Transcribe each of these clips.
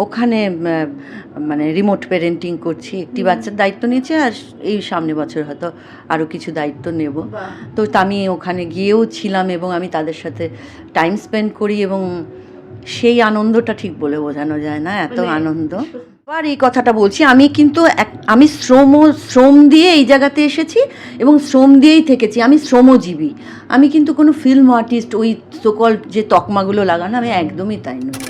ওখানে মানে remote parenting করছি একটি বাচ্চার দায়িত্ব নিয়েছি আর এই সামনে বছর হয়তো আরও কিছু দায়িত্ব নেব। তো আমি ওখানে গিয়েও ছিলাম এবং আমি তাদের সাথে টাইম স্পেন্ড করি এবং সেই আনন্দটা ঠিক বলে বোঝানো যায় না এত মানে আনন্দ। আবার এই কথাটা বলছি আমি কিন্তু এক- আমি শ্রম শ্রম দিয়ে এই জায়গাতে এসেছি এবং শ্রম দিয়েই থেকেছি আমি শ্রমজীবী। আমি কিন্তু কোনো ফিল্ম আর্টিস্ট ওই সকল যে তকমাগুলো লাগানো আমি একদমই তাই নই।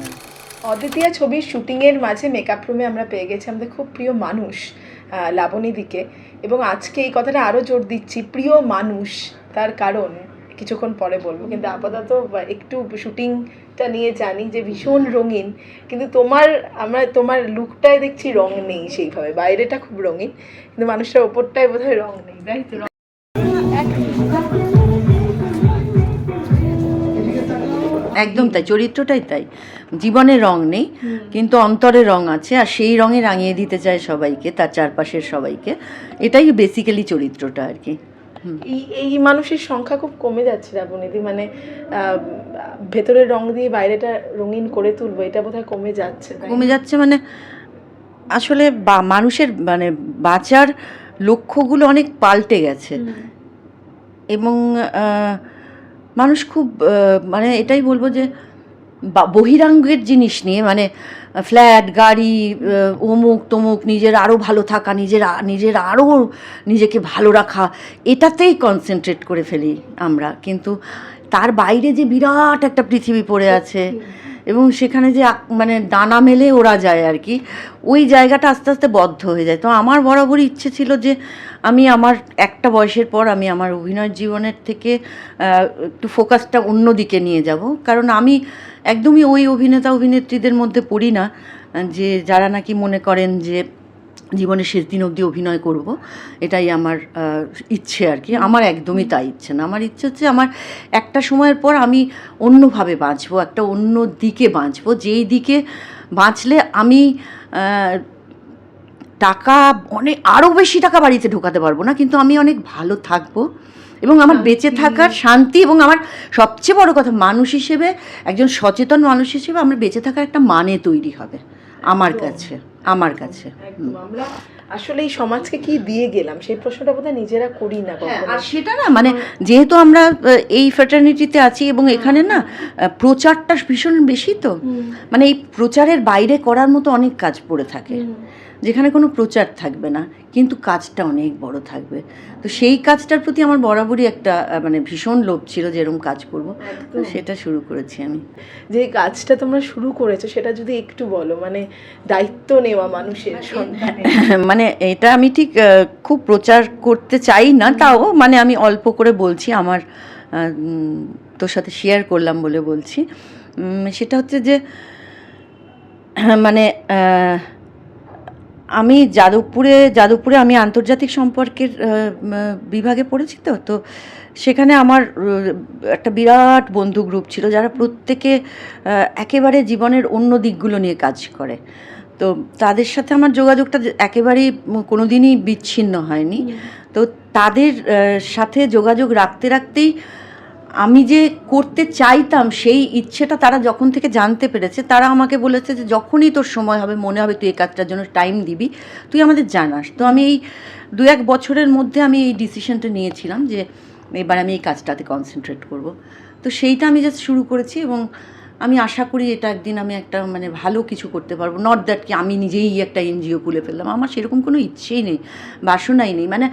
অদ্বিতীয়া ছবির শুটিংয়ের মাঝে মেকআপ রুমে আমরা পেয়ে গেছি আমাদের খুব প্রিয় মানুষ লাবণীদিকে। এবং আজকে এই কথাটা আরও জোর দিচ্ছি, প্রিয় মানুষ, তার কারণ কিছুক্ষণ পরে বলব। কিন্তু আপাতত একটু শুটিংটা নিয়ে জানি যে ভীষণ রঙিন, কিন্তু তোমার, আমরা তোমার লুকটায় দেখছি রং নেই সেইভাবে, বাইরেটা খুব রঙিন, কিন্তু মানুষটার ওপরটায় বোধহয় রং নেই, তাই তো? একদম তাই চরিত্রটাই তাই। জীবনে রং নেই কিন্তু অন্তরে রং আছে আর সেই রঙে রাঙিয়ে দিতে চায় সবাইকে তার চারপাশের সবাইকে। এটাই বেসিক্যালি চরিত্রটা আর কি। এই এই মানুষের সংখ্যা খুব কমে যাচ্ছে রাবণীদি মানে ভেতরের রং দিয়ে বাইরেটা রঙিন করে তুলবো এটা বোধহয় কমে যাচ্ছে কমে যাচ্ছে মানে আসলে বা মানুষের মানে বাঁচার লক্ষ্যগুলো অনেক পাল্টে গেছে। এবং আহ, মানুষ খুব মানে এটাই বলব যে বহিরাঙ্গের জিনিস নিয়ে মানে ফ্ল্যাট, গাড়ি অমুক তমুক, নিজের আরও ভালো থাকা, নিজের নিজের আরও নিজেকে ভালো রাখা, এটাতেই কনসেন্ট্রেট করে ফেলি আমরা। কিন্তু তার বাইরে যে বিরাট একটা পৃথিবী পড়ে আছে এবং সেখানে যে মানে দানা মেলে ওরা যায় আর কি, ওই জায়গাটা আস্তে আস্তে বদ্ধ হয়ে যায়। তো আমার বরাবরই ইচ্ছে ছিল যে আমি আমার একটা বয়সের পর আমি আমার অভিনয় জীবনের থেকে একটু ফোকাসটা অন্য দিকে নিয়ে যাব। কারণ আমি একদমই ওই অভিনেতা অভিনেত্রীদের মধ্যে পড়ি না, যে যারা নাকি মনে করেন যে জীবনের শেষ দিন অবধি অভিনয় করব। এটাই আমার ইচ্ছে আর কি। আমার একদমই তাই ইচ্ছে না। আমার ইচ্ছে হচ্ছে আমার একটা সময়ের পর আমি অন্যভাবে বাঁচবো একটা অন্য দিকে বাঁচবো। যেই দিকে বাঁচলে আমি টাকা অনেক আরও বেশি টাকা বাড়িতে ঢোকাতে পারব না। কিন্তু আমি অনেক ভালো থাকব এবং আমার বেঁচে থাকার শান্তি এবং আমার সবচেয়ে বড় কথা মানুষ হিসেবে একজন সচেতন মানুষ হিসেবে আমার বেঁচে থাকার একটা মানে তৈরি হবে আমার কাছে। আমার কাছে। আমরা আসলে এই সমাজকে কি দিয়ে গেলাম সেই প্রশ্নটা বোধহয় নিজেরা করি না হ্যাঁ, আর সেটা না মানে যেহেতু আমরা এই ফ্র্যাটার্নিটিতে আছি এবং এখানে না প্রচারটা ভীষণ বেশি তো। মানে এই প্রচারের বাইরে করার মতো অনেক কাজ পড়ে থাকে। যেখানে কোনো প্রচার থাকবে না কিন্তু কাজটা অনেক বড় থাকবে। তো সেই কাজটার প্রতি আমার বরাবরই একটা মানে ভীষণ লোভ ছিল যে এরকম কাজ করব। তো সেটা শুরু করেছি আমি। যে কাজটা তোমরা শুরু করেছ সেটা যদি একটু বলো মানে দায়িত্ব নেওয়া মানুষের মানে এটা আমি ঠিক খুব প্রচার করতে চাই না তাও মানে আমি অল্প করে বলছি আমার তোর সাথে শেয়ার করলাম বলে বলছি। সেটা হচ্ছে যে মানে আমি যাদবপুরে যাদবপুরে আমি আন্তর্জাতিক সম্পর্কের বিভাগে পড়েছি তো তো সেখানে আমার একটা বিরাট বন্ধু গ্রুপ ছিল যারা প্রত্যেকে একেবারে জীবনের অন্য দিকগুলো নিয়ে কাজ করে। তো তাদের সাথে আমার যোগাযোগটা একেবারেই কোনো দিনই বিচ্ছিন্ন হয়নি। তো তাদের সাথে যোগাযোগ রাখতে রাখতেই আমি যে করতে চাইতাম সেই ইচ্ছেটা তারা যখন থেকে জানতে পেরেছে, তারা আমাকে বলেছে যে যখনই তোর সময় হবে, মনে হবে তুই এই কাজটার জন্য টাইম দিবি, তুই আমাদের জানাস। তো আমি এই দু এক বছরের মধ্যে আমি এই ডিসিশনটা নিয়েছিলাম যে এবার আমি এই কাজটাতে কনসেন্ট্রেট করব। তো সেইটা আমি জাস্ট শুরু করেছি এবং আমি আশা করি এটা একদিন আমি একটা মানে ভালো কিছু করতে পারব। নট দ্যাট কি আমি নিজেই একটা এনজিও খুলে ফেললাম। আমার সেরকম কোনো ইচ্ছেই নেই বাসনাই নেই। মানে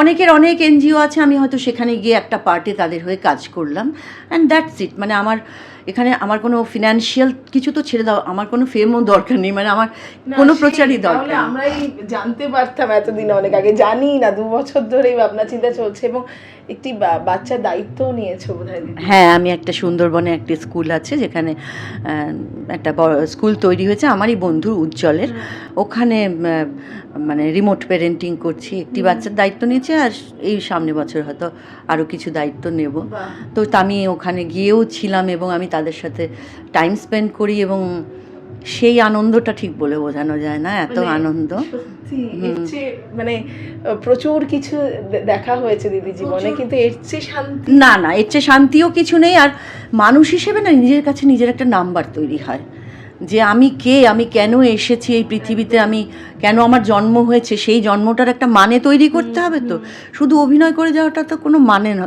অনেকের অনেক এনজিও আছে, আমি হয়তো সেখানে গিয়ে একটা পার্টে তাদের হয়ে কাজ করলাম অ্যান্ড দ্যাটস ইট মানে আমার এখানে আমার কোনো ফিনান্সিয়াল কিছু তো ছেড়ে দাও আমার কোনো ফেমও দরকার নেই মানে আমার কোনো প্রচারই দরকার নেই। আমরাই জানতে পারতাম এতদিন অনেক আগে জানি না দু বছর ধরেই ভাবনা চিন্তা চলছে এবং একটি বা- বাচ্চার দায়িত্বও নিয়েছো বোধহয় হ্যাঁ আমি একটা সুন্দরবনে একটি স্কুল আছে যেখানে একটা বড় স্কুল তৈরি হয়েছে আমারই বন্ধু উজ্জ্বলের। ওখানে মানে রিমোট প্যারেন্টিং করছি একটি বাচ্চার দায়িত্ব নিয়েছি আর এই সামনে বছর হয়তো আরও কিছু দায়িত্ব নেব। তো আমি ওখানে গিয়েও ছিলাম এবং আমি তাদের সাথে টাইম স্পেন্ড করি এবং সেই আনন্দটা ঠিক বলে বোঝানো যায় না এত মানে আনন্দ। মানে প্রচুর কিছু দেখা হয়েছে দিদি জীবনে কিন্তু এর চেয়ে শান্তি না না এর চেয়ে শান্তিও কিছু নেই আর মানুষ হিসেবে না নিজের কাছে নিজের একটা নাম্বার তৈরি হয়। যে আমি কে আমি কেন এসেছি এই পৃথিবীতে আমি কেন আমার জন্ম হয়েছে সেই জন্মটার একটা মানে তৈরি করতে হবে তো? শুধু অভিনয় করে যাওয়াটা তো কোনো মানে না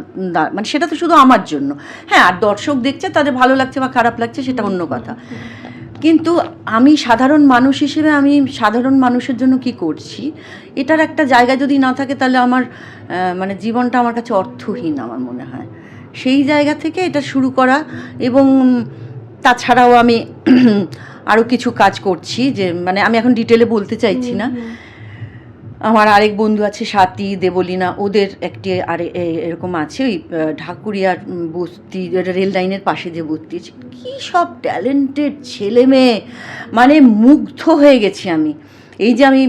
মানে সেটা তো শুধু আমার জন্য। হ্যাঁ আর দর্শক দেখছে তাদের ভালো লাগছে বা খারাপ লাগছে সেটা অন্য কথা। কিন্তু আমি সাধারণ মানুষ হিসেবে আমি সাধারণ মানুষের জন্য কি করছি? এটার একটা জায়গা যদি না থাকে তাহলে আমার মানে জীবনটা আমার কাছে অর্থহীন আমার মনে হয়। সেই জায়গা থেকে এটা শুরু করা এবং তাছাড়াও আমি আরও কিছু কাজ করছি যে মানে আমি এখন ডিটেলে বলতে চাইছি না। আমার আরেক বন্ধু আছে সাথী দেবলীনা ওদের একটি আরে এরকম আছে ওই ঢাকুরিয়ার বস্তি রেল লাইনের পাশে যে বস্তি আছে। কী সব ট্যালেন্টেড ছেলে মেয়ে মানে মুগ্ধ হয়ে গেছি আমি। এই যে আমি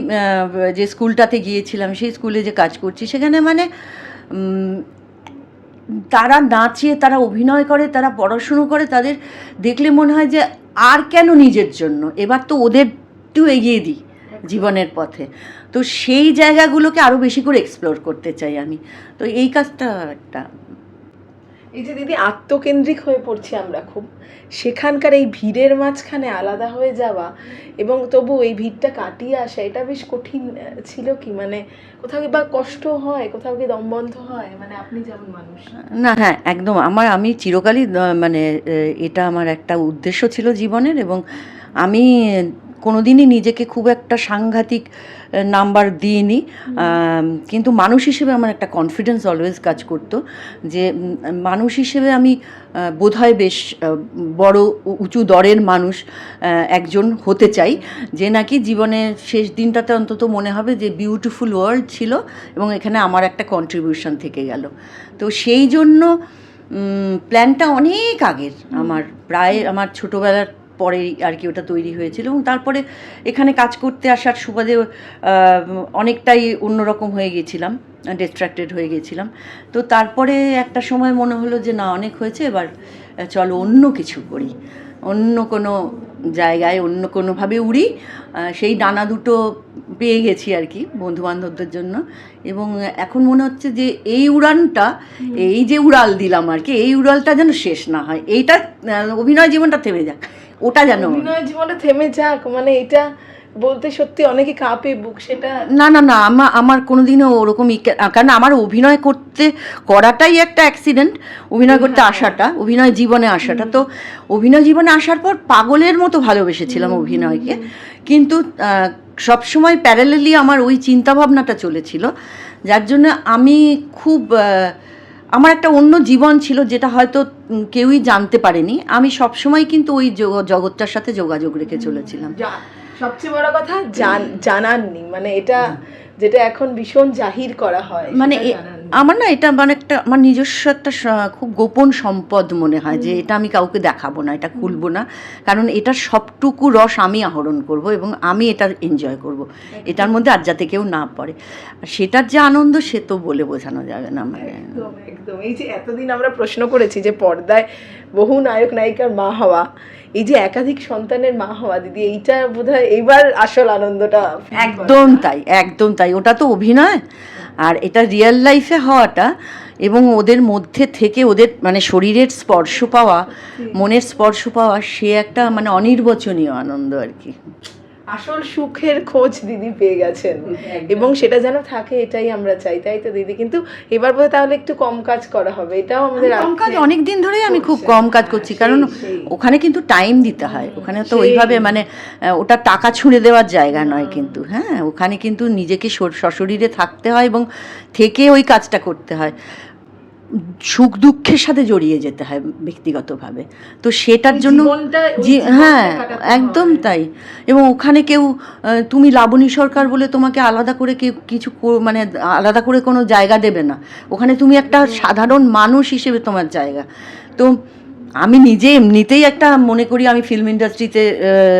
যে স্কুলটাতে গিয়েছিলাম সেই স্কুলে যে কাজ করছি সেখানে মানে তারা নাচে তারা অভিনয় করে, তারা পড়াশুনো করে, তাদের দেখলে মনে হয় যে আর কেন নিজের জন্য? এবার তো ওদের একটু এগিয়ে দিই জীবনের পথে। তো সেই জায়গাগুলোকে আরও বেশি করে এক্সপ্লোর করতে চাই আমি। তো এই কাজটা একটা এই যে দিদি আত্মকেন্দ্রিক হয়ে পড়ছি আমরা খুব। সেখানকার এই ভিড়ের মাঝখানে আলাদা হয়ে যাওয়া এবং তবু এই ভিড়টা কাটিয়ে আসা, এটা বেশ কঠিন ছিল কি? মানে কোথাও কি বা কষ্ট হয়? কোথাও কি দমবন্ধ হয়? মানে আপনি যেমন মানুষ। না হ্যাঁ একদম। আমার, আমি চিরকালই মানে এটা আমার একটা উদ্দেশ্য ছিল জীবনের এবং আমি কোনোদিনই নিজেকে খুব একটা সাংঘাতিক নাম্বার দিইনি। কিন্তু মানুষ হিসেবে আমার একটা কনফিডেন্স অলওয়েজ কাজ করতো যে মানুষ হিসেবে আমি বোধহয় বেশ বড় উঁচু দরের মানুষ একজন হতে চাই যে নাকি জীবনের শেষ দিনটাতে অন্তত মনে হবে যে বিউটিফুল ওয়ার্ল্ড ছিল এবং এখানে আমার একটা কন্ট্রিবিউশন থেকে গেল। তো সেই জন্য প্ল্যানটা অনেক আগের। আমার প্রায় আমার ছোটোবেলার পরেই আর কি ওটা তৈরি হয়েছিল এবং তারপরে এখানে কাজ করতে আসার সুবাদে অনেকটাই অন্যরকম হয়ে গেছিলাম ডিস্ট্র্যাক্টেড হয়ে গেছিলাম। তো তারপরে একটা সময় মনে হলো যে না অনেক হয়েছে এবার চলো অন্য কিছু করি। অন্য কোনো জায়গায় অন্য কোনোভাবে উড়ি সেই ডানা দুটো পেয়ে গেছি আর কি বন্ধু বান্ধবদের জন্য। এবং এখন মনে হচ্ছে যে এই উড়ানটা এই যে উড়াল দিলাম আর কি এই উড়ালটা যেন শেষ না হয়। এইটা অভিনয় জীবনটা থেমে যাক। ওটা যেন অভিনয় জীবনে থেমে যাক মানে এটা বলতে সত্যি অনেকে কাঁপে বুক সেটা না না না আমার আমার কোনোদিনও ওরকম কারণ আমার অভিনয় করতে করাটাই একটা অ্যাক্সিডেন্ট অভিনয় করতে আসাটা অভিনয় জীবনে আসাটা। তো অভিনয় জীবনে আসার পর পাগলের মতো ভালোবেসেছিলাম অভিনয়কে। কিন্তু সবসময় প্যারালেলি আমার ওই চিন্তাভাবনাটা চলেছিল। যার জন্য আমি খুব আমার একটা অন্য জীবন ছিল যেটা হয়তো কেউই জানতে পারেনি। আমি সবসময় কিন্তু ওই জগৎটার সাথে যোগাযোগ রেখে চলেছিলাম। সবচেয়ে বড় কথা জান জানাননি। মানে এটা যেটা এখন ভীষণ জাহির করা হয় মানে। আমার না এটা মানে একটা আমার নিজস্ব একটা খুব গোপন সম্পদ মনে হয় যে এটা আমি কাউকে দেখাবো না এটা খুলবো না। কারণ এটা সবটুকু রস আমি আহরণ করব এবং আমি এটা এনজয় করব। এটার মধ্যে আর যাতে কেউ না পড়ে। আর সেটার যে আনন্দ সে তো বলে বোঝানো যাবে না মানে। একদম একদম। এই যে এতদিন আমরা প্রশ্ন করেছি যে পর্দায় বহু নায়ক নায়িকার মা হওয়া এই যে একাধিক সন্তানের মা হওয়া দিদি এইটা বোধহয় এইবার আসল আনন্দটা একদম তাই একদম তাই। ওটা তো অভিনয়। আর এটা রিয়েল লাইফে হওয়াটা এবং ওদের মধ্যে থেকে ওদের মানে শরীরের স্পর্শ পাওয়া মনের স্পর্শ পাওয়া সে একটা মানে অনির্বচনীয় আনন্দ আর কি। আসল সুখের খোঁজ দিদি পেয়ে গেছেন। এবং সেটা যেন থাকে এটাই আমরা চাই তাই তো দিদি? কিন্তু এবার বোধহয় তাহলে একটু কম কাজ করা হবে এটাও আমাদের কম কাজ অনেক দিন ধরেই আমি খুব কম কাজ করছি কারণ ওখানে কিন্তু টাইম দিতে হয়। ওখানে তো ওইভাবে মানে ওটা টাকা ছুঁড়ে দেওয়ার জায়গা নয় কিন্তু হ্যাঁ ওখানে কিন্তু নিজেকে সশরীরে থাকতে হয় এবং থেকে ওই কাজটা করতে হয়। সুখ দুঃখের সাথে জড়িয়ে যেতে হয় ব্যক্তিগতভাবে। তো সেটার জন্য হ্যাঁ একদম তাই। এবং ওখানে কেউ তুমি লাবণী সরকার বলে তোমাকে আলাদা করে কেউ কিছু মানে আলাদা করে কোনো জায়গা দেবে না। ওখানে তুমি একটা সাধারণ মানুষ হিসেবে তোমার জায়গা। তো আমি নিজে এমনিতেই একটা মনে করি আমি ফিল্ম ইন্ডাস্ট্রিতে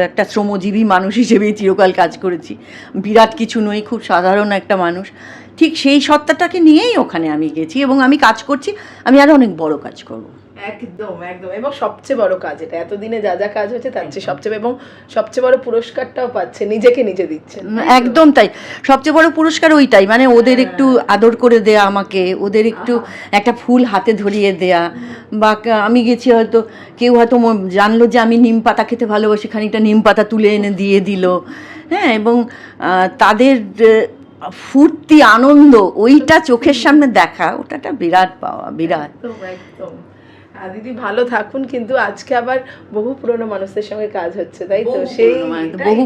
একটা শ্রমজীবী মানুষ হিসেবেই চিরকাল কাজ করেছি। বিরাট কিছু নই খুব সাধারণ একটা মানুষ। ঠিক সেই সত্তাটাকে নিয়েই ওখানে আমি গেছি এবং আমি কাজ করছি। আমি আরও অনেক বড় কাজ করব। একদম একদম। এবং সবচেয়ে বড় কাজ এটা। এতদিনে যা যা কাজ হচ্ছে তার চেয়ে সবচেয়ে এবং সবচেয়ে বড় পুরস্কারটাও পাচ্ছে নিজেকে নিজে দিচ্ছে একদম তাই। সবচেয়ে বড় পুরস্কার ওইটাই মানে ওদের একটু আদর করে দেয়া আমাকে ওদের একটু একটা ফুল হাতে ধরিয়ে দেয়া। বা আমি গেছি হয়তো কেউ হয়তো জানলো যে আমি নিম পাতা খেতে ভালোবাসি খানিকটা নিম পাতা তুলে এনে দিয়ে দিল। হ্যাঁ এবং তাদের ফুর্তি আনন্দ ওইটা চোখের সামনে দেখা ওটা একটা বিরাট পাওয়া বিরাট। দিদি ভালো থাকুন কিন্তু আজকে আবার বহু পুরনো মানুষদের সঙ্গে কাজ হচ্ছে তাই তো? সেই বহু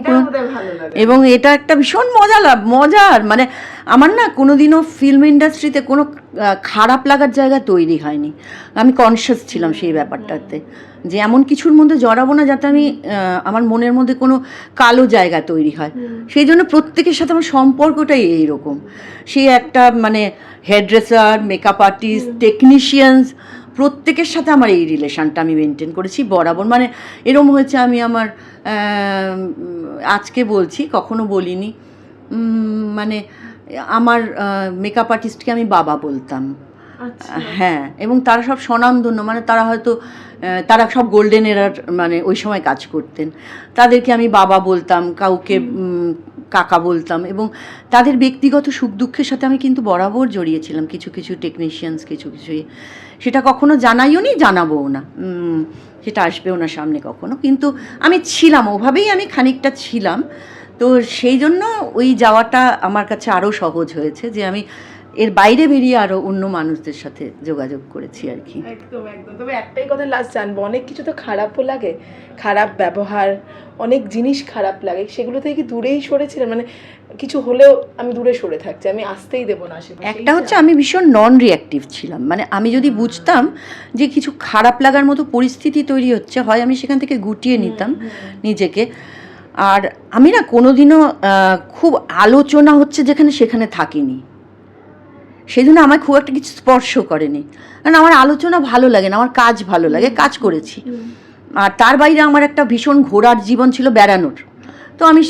এবং এটা একটা ভীষণ মজা লাভ মজার মানে আমার না কোনোদিনও ফিল্ম ইন্ডাস্ট্রিতে কোনো খারাপ লাগার জায়গা তৈরি হয়নি। আমি কনসিয়াস ছিলাম সেই ব্যাপারটাতে যে এমন কিছুর মধ্যে জড়াবো না যাতে আমি আমার মনের মধ্যে কোনো কালো জায়গা তৈরি হয়। সেই জন্য প্রত্যেকের সাথে আমার সম্পর্কটাই এইরকম। সে একটা মানে হেয়ারড্রেসার মেকআপ আর্টিস্ট টেকনিশিয়ানস প্রত্যেকের সাথে আমার এই রিলেশনটা আমি মেনটেন করেছি বরাবর। মানে এরম হয়েছে আমি আমার আজকে বলছি কখনো বলিনি। মানে আমার মেকআপ আর্টিস্টকে আমি বাবা বলতাম। আচ্ছা। হ্যাঁ এবং তারা সব স্বনামধন্য মানে তারা হয়তো তারা সব গোল্ডেন এরার মানে ওই সময় কাজ করতেন। তাদেরকে আমি বাবা বলতাম কাউকে কাকা বলতাম এবং তাদের ব্যক্তিগত সুখ দুঃখের সাথে আমি কিন্তু বরাবর জড়িয়েছিলাম কিছু কিছু টেকনিশিয়ানস কিছু কিছু ইয়ে। সেটা কখনো জানাইও নি, জানাবোও না। সেটা আসবেও না সামনে কখনো। কিন্তু আমি ছিলাম, ওভাবেই আমি খানিকটা ছিলাম। তো সেই জন্য ওই যাওয়াটা আমার কাছে আরও সহজ হয়েছে যে আমি এর বাইরে বেরিয়ে আরও অন্য মানুষদের সাথে যোগাযোগ করেছি আর কি। একদম একদম। তবে একটাই কথা লাস্ট জানব অনেক কিছু তো খারাপও লাগে। খারাপ ব্যবহার অনেক জিনিস খারাপ লাগে। সেগুলো থেকে কি দূরেই সরেছিলেন? মানে কিছু হলেও আমি দূরে সরে থাকছি আমি আসতেই দেবো না একটা হচ্ছে আমি ভীষণ নন রিয়াক্টিভ ছিলাম। মানে আমি যদি বুঝতাম যে কিছু খারাপ লাগার মতো পরিস্থিতি তৈরি হচ্ছে হয় আমি সেখান থেকে গুটিয়ে নিতাম নিজেকে। আর আমি না কোনোদিনও খুব আলোচনা হচ্ছে যেখানে সেখানে থাকিনি। সেই জন্য আমায় খুব একটা কিছু স্পর্শ করেনি। কারণ আমার আলোচনা ভালো লাগে না আমার কাজ ভালো লাগে কাজ করেছি। আর তার বাইরে আমার একটা ভীষণ ঘোরার জীবন ছিল বেড়ানোর। তো আমি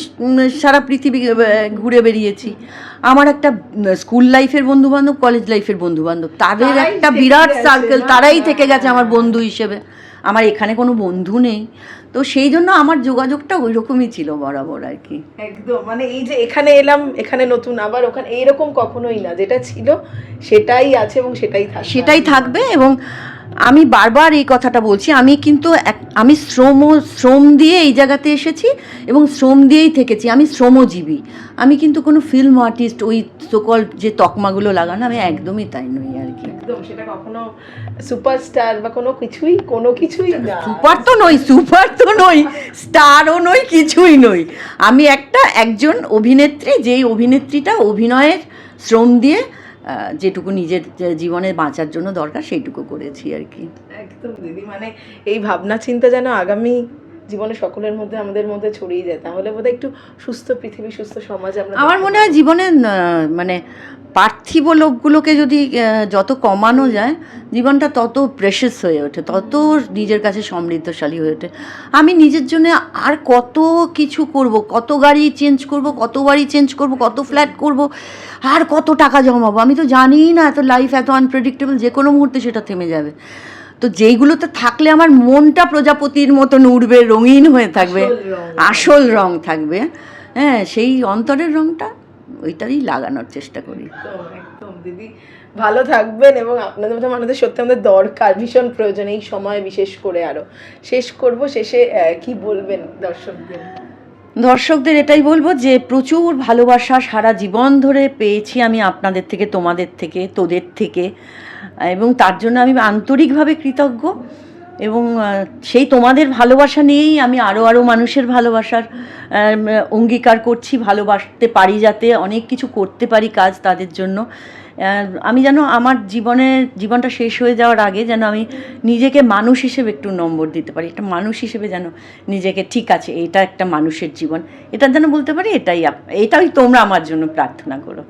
সারা পৃথিবী ঘুরে বেরিয়েছি আমার একটা স্কুল লাইফের বন্ধুবান্ধব কলেজ লাইফের বন্ধুবান্ধব তাদের একটা বিরাট সার্কেল তারাই থেকে গেছে আমার বন্ধু হিসেবে। আমার এখানে কোনো বন্ধু নেই। তো সেই জন্য আমার যোগাযোগটা ওই রকমই ছিল বরাবর আর কি। একদম মানে এই যে এখানে এলাম এখানে নতুন আবার ওখানে এইরকম কখনোই না। যেটা ছিল সেটাই আছে এবং সেটাই থাকবে। সেটাই থাকবে এবং আমি বারবার এই কথাটা বলছি আমি কিন্তু এক- আমি শ্রম শ্রম দিয়ে এই জায়গাতে এসেছি এবং শ্রম দিয়েই থেকেছি। আমি শ্রমজীবী। আমি কিন্তু কোনো ফিল্ম আর্টিস্ট ওই সকল যে তকমাগুলো লাগানো আমি একদমই তাই নই আর কি। একদম সেটা কখনো সুপারস্টার বা কোনো কিছুই কোনো কিছুই না। সুপার তো নই সুপার তো নই স্টারও নই কিছুই নই। আমি একটা একজন অভিনেত্রী যেই অভিনেত্রীটা অভিনয়ের শ্রম দিয়ে যেটুকু নিজের জীবনে বাঁচার জন্য দরকার, সেইটুকু করেছি আর কি। একদম দিদি মানে এই ভাবনা চিন্তা যেন আগামী জীবনে সকলের মধ্যে আমাদের মধ্যে ছড়িয়ে যায়। তাহলে বোধহয় একটু সুস্থ পৃথিবী সুস্থ সমাজ আমরা আমার মনে হয় জীবনে মানে পার্থিব লোকগুলোকে যদি যত কমানো যায় জীবনটা তত প্রেশাস হয়ে ওঠে তত নিজের কাছে সমৃদ্ধশালী হয়ে ওঠে। আমি নিজের জন্য আর কত কিছু করব কত গাড়ি চেঞ্জ করব কত বাড়ি চেঞ্জ করব কত ফ্ল্যাট করব আর কত টাকা জমাবো? আমি তো জানিই না এত লাইফ এত আনপ্রেডিক্টেবল যে কোনো মুহূর্তে সেটা থেমে যাবে। তো যেইগুলোতে থাকলে আমার মনটা প্রজাপতির মতন উড়বে রঙিন হয়ে থাকবে আসল রং। থাকবে। হ্যাঁ সেই অন্তরের রংটা ওইটারই লাগানোর চেষ্টা করি। একদম দিদি। ভালো থাকবেন এবং আপনাদের মতো মানুষদের সত্যি আমাদের দরকার ভীষণ প্রয়োজন এই সময় বিশেষ করে আরও। শেষ করব শেষে কি বলবেন দর্শকদের? দর্শকদের এটাই বলব যে প্রচুর ভালোবাসা সারা জীবন ধরে পেয়েছি আমি আপনাদের থেকে তোমাদের থেকে তোদের থেকে। এবং তার জন্য আমি আন্তরিকভাবে কৃতজ্ঞ এবং সেই তোমাদের ভালোবাসা নিয়েই আমি আরও আরও মানুষের ভালোবাসার অঙ্গীকার করছি, ভালোবাসতে পারি যাতে অনেক কিছু করতে পারি কাজ তাদের জন্য। আমি যেন আমার জীবনের জীবনটা শেষ হয়ে যাওয়ার আগে যেন আমি নিজেকে মানুষ হিসেবে একটু নম্বর দিতে পারি, একটা মানুষ হিসেবে যেন নিজেকে ঠিক আছে, এটা একটা মানুষের জীবন। এটা যেন বলতে পারি, এটাই এটাই তোমরা আমার জন্য প্রার্থনা করো।